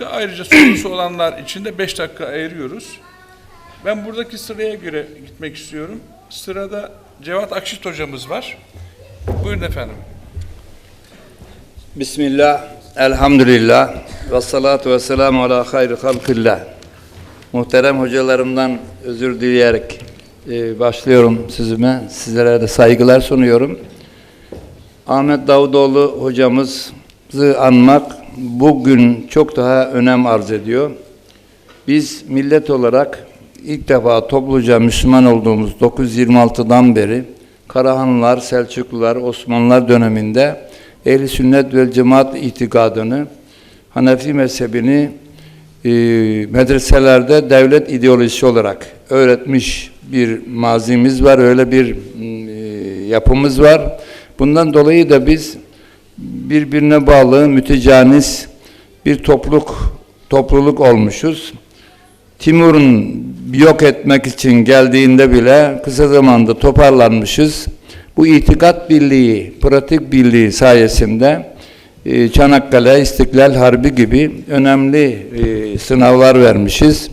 dakika. Ayrıca sorusu olanlar için de 5 dakika ayırıyoruz. Ben buradaki sıraya göre gitmek istiyorum. Sırada Cevat Akşit hocamız var. Buyurun efendim. Bismillah, elhamdülillah, ve salatu ve selamu ala hayri halkillah. Muhterem hocalarımdan özür dileyerek e, başlıyorum sözüme. Sizlere de saygılar sunuyorum. Ahmet Davutoğlu hocamızı anmak bugün çok daha önem arz ediyor. Biz millet olarak ilk defa topluca Müslüman olduğumuz 926'dan beri Karahanlılar, Selçuklular, Osmanlılar döneminde Ehl-i Sünnet ve Cemaat itikadını, Hanefi mezhebini e, medreselerde devlet ideolojisi olarak öğretmiş bir mazimiz var, öyle bir e, yapımız var. Bundan dolayı da biz birbirine bağlı, mütecanis bir topluluk, topluluk olmuşuz. Timur'un yok etmek için geldiğinde bile kısa zamanda toparlanmışız. Bu itikat birliği, pratik birliği sayesinde e, Çanakkale, İstiklal Harbi gibi önemli e, sınavlar vermişiz.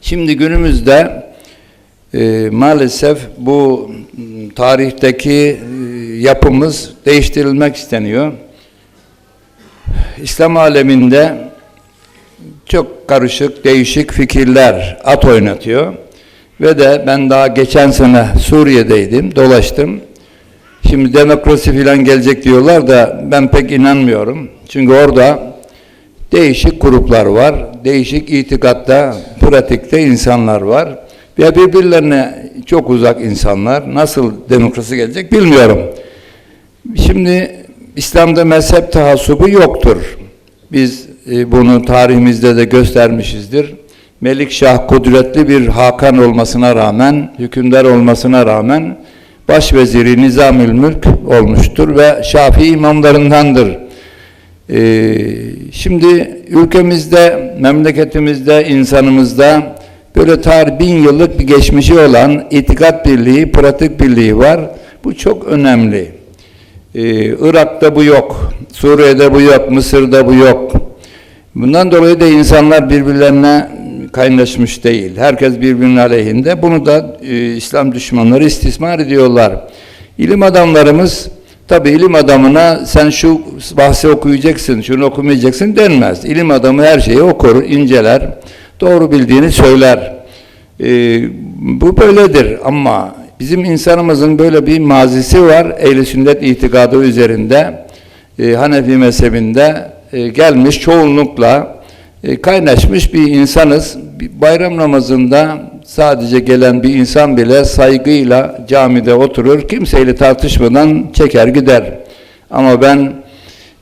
Şimdi günümüzde e, maalesef bu m, tarihteki e, yapımız değiştirilmek isteniyor. İslam aleminde çok karışık, değişik fikirler at oynatıyor. Ve de ben daha geçen sene Suriye'deydim, dolaştım. Şimdi demokrasi falan gelecek diyorlar da ben pek inanmıyorum. Çünkü orada değişik gruplar var, değişik itikatta, pratikte insanlar var. Ve birbirlerine çok uzak insanlar. Nasıl demokrasi gelecek bilmiyorum. Şimdi İslam'da mezhep tahassubu yoktur. Biz e, bunu tarihimizde de göstermişizdir. Melik Şah kudretli bir hakan olmasına rağmen, hükümdar olmasına rağmen başveziri Nizamül Mülk olmuştur ve Şafii imamlarındandır. Ee, şimdi ülkemizde, memleketimizde, insanımızda böyle tarih bin yıllık bir geçmişi olan itikat birliği, pratik birliği var. Bu çok önemli. Ee, Irak'ta bu yok, Suriye'de bu yok, Mısır'da bu yok. Bundan dolayı da insanlar birbirlerine kaynaşmış değil. Herkes birbirinin aleyhinde. Bunu da e, İslam düşmanları istismar ediyorlar. İlim adamlarımız tabi ilim adamına sen şu bahsi okuyacaksın, şunu okumayacaksın denmez. İlim adamı her şeyi okur, inceler, doğru bildiğini söyler. E, bu böyledir ama bizim insanımızın böyle bir mazisi var. Ehl-i sünnet itikadı üzerinde e, Hanefi mezhebinde e, gelmiş çoğunlukla e, kaynaşmış bir insanız. Bayram namazında sadece gelen bir insan bile saygıyla camide oturur, kimseyle tartışmadan çeker gider. Ama ben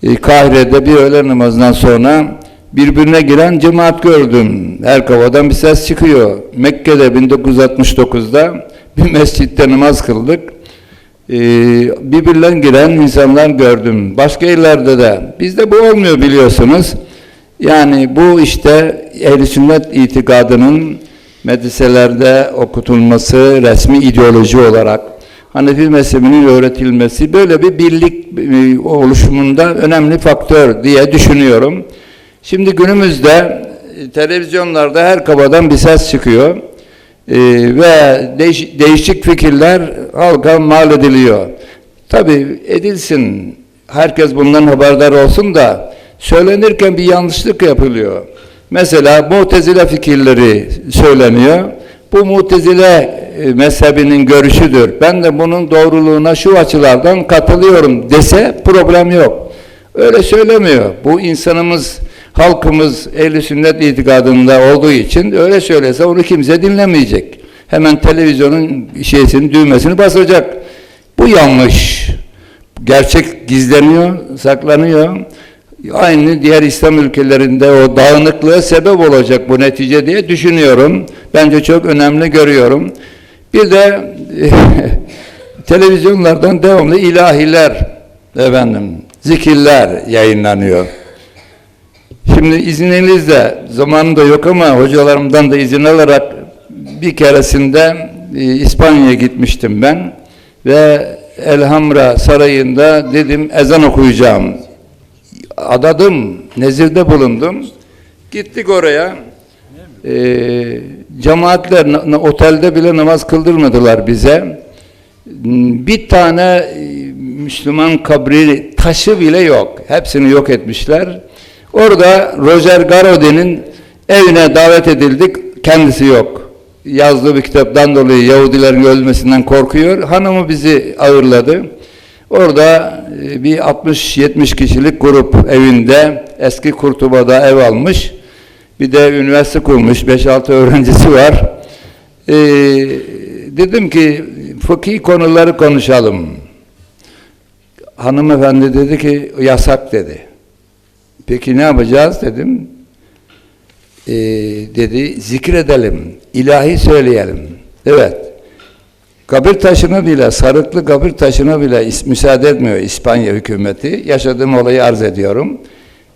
e, Kahire'de bir öğle namazından sonra birbirine giren cemaat gördüm. Her kafadan bir ses çıkıyor. Mekke'de 1969'da bir mescitte namaz kıldık. Ee, birbirlerine giren insanlar gördüm. Başka yerlerde de. Bizde bu olmuyor biliyorsunuz. Yani bu işte ehl sünnet itikadının medreselerde okutulması, resmi ideoloji olarak Hanefi mezhebinin öğretilmesi böyle bir birlik oluşumunda önemli faktör diye düşünüyorum. Şimdi günümüzde e, televizyonlarda her kafadan bir ses çıkıyor. Ee, ve değiş- değişik fikirler halka mal ediliyor. Tabi edilsin, herkes bundan haberdar olsun da söylenirken bir yanlışlık yapılıyor. Mesela mutezile fikirleri söyleniyor. Bu mutezile e, mezhebinin görüşüdür. Ben de bunun doğruluğuna şu açılardan katılıyorum dese problem yok. Öyle söylemiyor. Bu insanımız, halkımız ehl sünnet itikadında olduğu için öyle söylese onu kimse dinlemeyecek. Hemen televizyonun şeysini, düğmesini basacak. Bu yanlış. Gerçek gizleniyor, saklanıyor. Aynı diğer İslam ülkelerinde o dağınıklığa sebep olacak bu netice diye düşünüyorum. Bence çok önemli görüyorum. Bir de televizyonlardan devamlı ilahiler, efendim, zikirler yayınlanıyor. Şimdi izninizle zamanım da yok ama hocalarımdan da izin alarak bir keresinde e, İspanya'ya gitmiştim ben ve Elhamra Sarayı'nda dedim ezan okuyacağım. adadım, nezirde bulundum. Gittik oraya. Ee, cemaatler otelde bile namaz kıldırmadılar bize. Bir tane e, Müslüman kabri taşı bile yok. Hepsini yok etmişler. Orada Roger Garaudy'nin evine davet edildik. Kendisi yok. Yazdığı bir kitaptan dolayı Yahudilerin ölmesinden korkuyor. Hanımı bizi ağırladı. Orada e, bir 60-70 kişilik grup evinde eski Kurtuba'da ev almış. Bir de üniversite kurmuş. 5-6 öğrencisi var. Ee, dedim ki fıkhi konuları konuşalım. Hanımefendi dedi ki yasak dedi. Peki ne yapacağız dedim. Ee, dedi zikredelim, ilahi söyleyelim. Evet. Kabir taşına bile, sarıklı kabir taşına bile müsaade etmiyor İspanya hükümeti. Yaşadığım olayı arz ediyorum.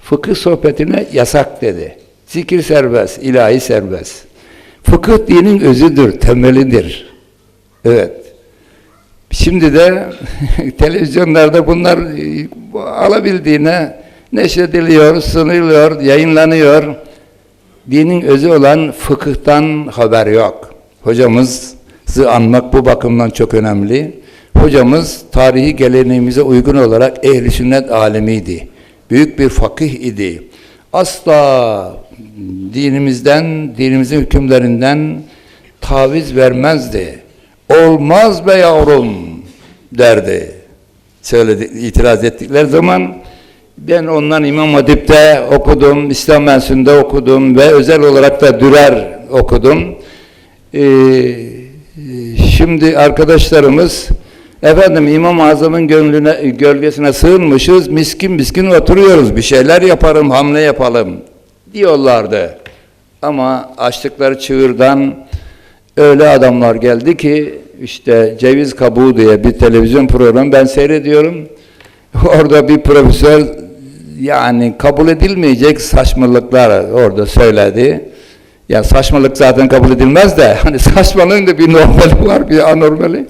Fıkıh sohbetine yasak dedi. Zikir serbest, ilahi serbest. Fıkıh dinin özüdür, temelidir. Evet. Şimdi de televizyonlarda bunlar e, alabildiğine neşrediliyor, sunuluyor, yayınlanıyor. Dinin özü olan fıkıhtan haber yok. Hocamızı anmak bu bakımdan çok önemli. Hocamız tarihi geleneğimize uygun olarak ehli sünnet alemiydi. Büyük bir fakih idi. Asla dinimizden, dinimizin hükümlerinden taviz vermezdi. Olmaz be yavrum derdi. Söyledi, itiraz ettikleri zaman ben ondan İmam Hatip'te okudum, İslam Mensu'nda okudum ve özel olarak da Dürer okudum. Ee, şimdi arkadaşlarımız efendim İmam-ı Azam'ın gönlüne, gölgesine sığınmışız, miskin miskin oturuyoruz, bir şeyler yaparım, hamle yapalım diyorlardı. Ama açtıkları çığırdan öyle adamlar geldi ki işte Ceviz Kabuğu diye bir televizyon programı ben seyrediyorum. Orada bir profesör yani kabul edilmeyecek saçmalıklar orada söyledi. Ya saçmalık zaten kabul edilmez de hani saçmalığın da bir normali var, bir anormali.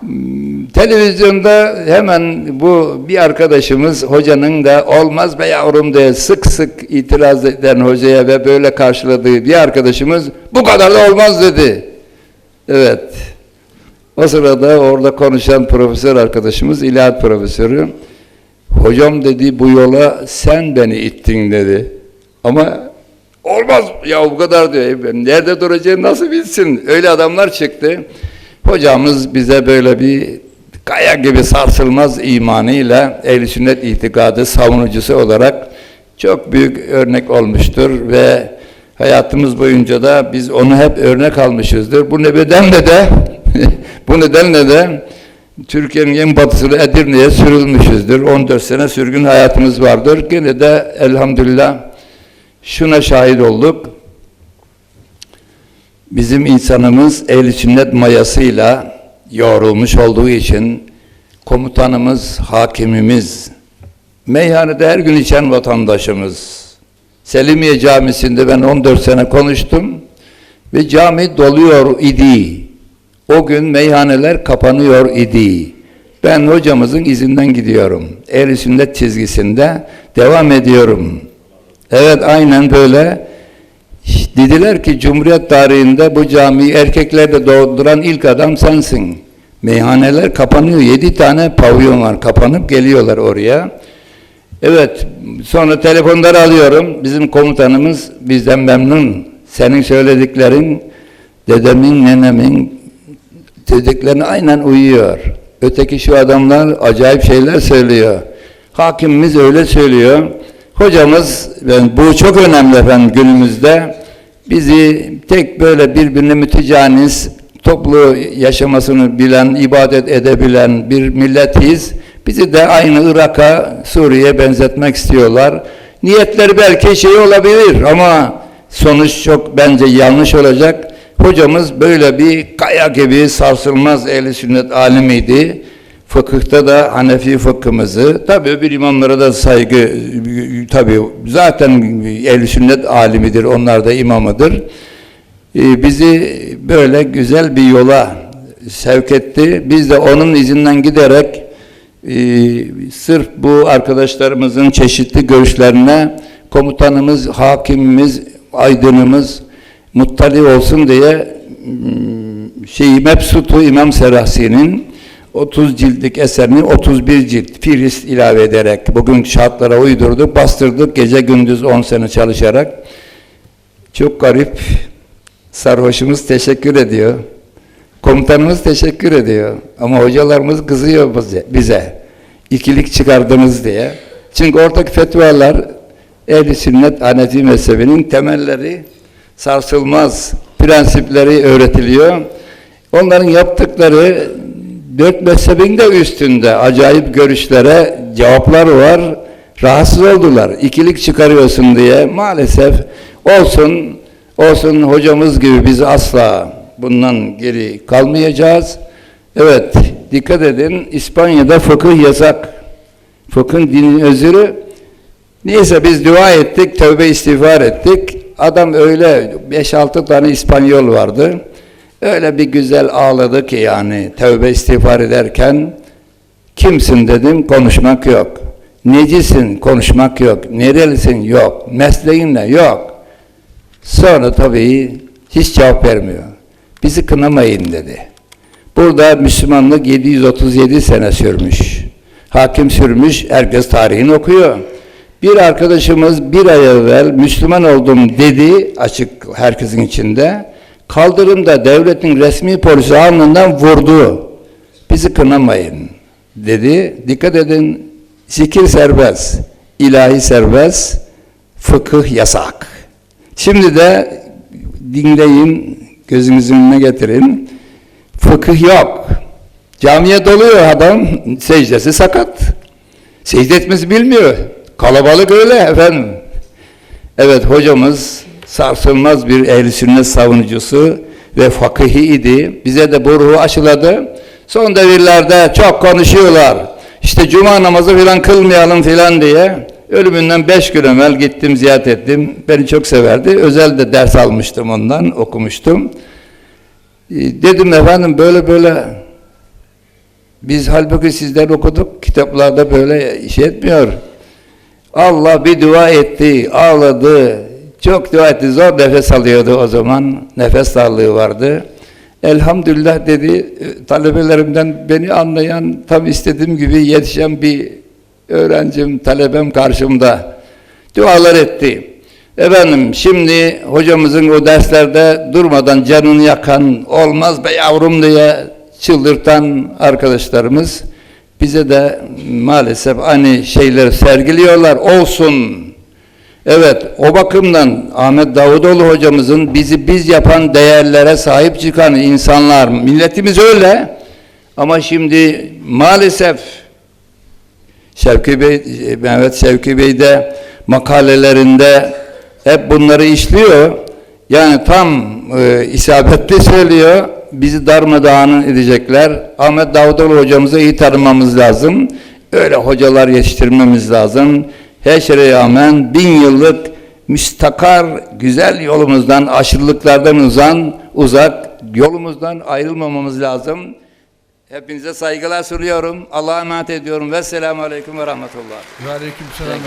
Hmm, Televizyonda hemen bu bir arkadaşımız hocanın da olmaz be yavrum diye sık sık itiraz eden hocaya ve böyle karşıladığı bir arkadaşımız bu kadar da olmaz dedi. Evet. O sırada orada konuşan profesör arkadaşımız ilahiyat profesörü hocam dedi bu yola sen beni ittin dedi. Ama olmaz ya bu kadar diyor. E, Nerede duracağını nasıl bilsin? Öyle adamlar çıktı. Hocamız bize böyle bir kaya gibi sarsılmaz imanıyla ehl sünnet itikadı savunucusu olarak çok büyük örnek olmuştur ve hayatımız boyunca da biz onu hep örnek almışızdır. Bu nedenle de bu nedenle de Türkiye'nin en batısını Edirne'ye sürülmüşüzdür. 14 sene sürgün hayatımız vardır. Gene de elhamdülillah şuna şahit olduk. Bizim insanımız ehl sünnet mayasıyla yoğrulmuş olduğu için komutanımız, hakimimiz, meyhanede her gün içen vatandaşımız, Selimiye Camisi'nde ben 14 sene konuştum ve cami doluyor idi. O gün meyhaneler kapanıyor idi. Ben hocamızın izinden gidiyorum. Ehl-i sünnet çizgisinde devam ediyorum. Evet aynen böyle. Dediler ki Cumhuriyet tarihinde bu camiyi erkeklerle dolduran ilk adam sensin. Meyhaneler kapanıyor. Yedi tane pavyon var. Kapanıp geliyorlar oraya. Evet, sonra telefonları alıyorum. Bizim komutanımız bizden memnun. Senin söylediklerin dedemin, nenemin dediklerine aynen uyuyor. Öteki şu adamlar acayip şeyler söylüyor. Hakimimiz öyle söylüyor. Hocamız, ben, bu çok önemli efendim günümüzde. Bizi tek böyle birbirine müticaniz, toplu yaşamasını bilen, ibadet edebilen bir milletiyiz. Bizi de aynı Irak'a, Suriye'ye benzetmek istiyorlar. Niyetleri belki şey olabilir ama sonuç çok bence yanlış olacak. Hocamız böyle bir kaya gibi sarsılmaz ehl sünnet alimiydi. Fıkıhta da Hanefi fıkhımızı, tabi öbür imamlara da saygı, tabi zaten ehl sünnet alimidir, onlar da imamıdır. Ee, bizi böyle güzel bir yola sevk etti. Biz de onun izinden giderek Ee, sırf bu arkadaşlarımızın çeşitli görüşlerine komutanımız, hakimimiz, aydınımız muttali olsun diye mm, şeyi Mebsutu İmam Serahsi'nin 30 ciltlik eserini 31 cilt Firist ilave ederek bugün şartlara uydurduk, bastırdık gece gündüz 10 sene çalışarak. Çok garip. Sarhoşumuz teşekkür ediyor. Komutanımız teşekkür ediyor. Ama hocalarımız kızıyor bize. İkilik çıkardınız diye. Çünkü oradaki fetvalar ehl sünnet Hanefi mezhebinin temelleri sarsılmaz prensipleri öğretiliyor. Onların yaptıkları dört mezhebin de üstünde acayip görüşlere cevaplar var. Rahatsız oldular. İkilik çıkarıyorsun diye maalesef olsun olsun hocamız gibi biz asla bundan geri kalmayacağız. Evet dikkat edin İspanya'da fıkıh yasak. Fıkhın dinin özürü Neyse biz dua ettik, tövbe istiğfar ettik. Adam öyle 5-6 tane İspanyol vardı. Öyle bir güzel ağladı ki yani tövbe istiğfar ederken kimsin dedim konuşmak yok. Necisin konuşmak yok. Nerelisin yok. Mesleğin ne yok. Sonra tabii hiç cevap vermiyor. Bizi kınamayın dedi. Burada Müslümanlık 737 sene sürmüş. Hakim sürmüş, herkes tarihini okuyor. Bir arkadaşımız bir ay evvel Müslüman oldum dedi açık herkesin içinde. Kaldırımda devletin resmi polisi alnından vurdu. Bizi kınamayın dedi. Dikkat edin zikir serbest, ilahi serbest, fıkıh yasak. Şimdi de dinleyin, gözünüzün önüne getirin. Fıkıh yok. Camiye doluyor adam, secdesi sakat. Secde etmesi bilmiyor. Kalabalık öyle efendim. Evet hocamız sarsılmaz bir ehl sünnet savunucusu ve fakihi idi. Bize de bu ruhu aşıladı. Son devirlerde çok konuşuyorlar. İşte cuma namazı filan kılmayalım filan diye. Ölümünden beş gün evvel gittim ziyaret ettim. Beni çok severdi. Özel de ders almıştım ondan okumuştum. Ee, Dedim efendim böyle böyle biz halbuki sizden okuduk. Kitaplarda böyle iş etmiyor. Allah bir dua etti, ağladı. Çok dua etti. Zor nefes alıyordu o zaman. Nefes darlığı vardı. Elhamdülillah dedi. e, Talebelerimden beni anlayan, tam istediğim gibi yetişen bir öğrencim, talebem karşımda. Dualar etti. Efendim şimdi hocamızın o derslerde durmadan canını yakan, olmaz be yavrum diye çıldırtan arkadaşlarımız bize de maalesef aynı şeyleri sergiliyorlar. Olsun. Evet, o bakımdan Ahmet Davutoğlu hocamızın bizi biz yapan değerlere sahip çıkan insanlar, milletimiz öyle. Ama şimdi maalesef Şevki Bey, Mehmet Şevki Bey de makalelerinde hep bunları işliyor. Yani tam e, isabetli söylüyor. Bizi darmadağın edecekler. Ahmet Davutoğlu hocamızı iyi tanımamız lazım. Öyle hocalar yetiştirmemiz lazım. Her şeye rağmen bin yıllık müstakar güzel yolumuzdan, aşırılıklardan uzan, uzak yolumuzdan ayrılmamamız lazım. Hepinize saygılar sunuyorum. Allah'a emanet ediyorum. Ve selamun aleyküm ve rahmetullah. Ve aleyküm selam.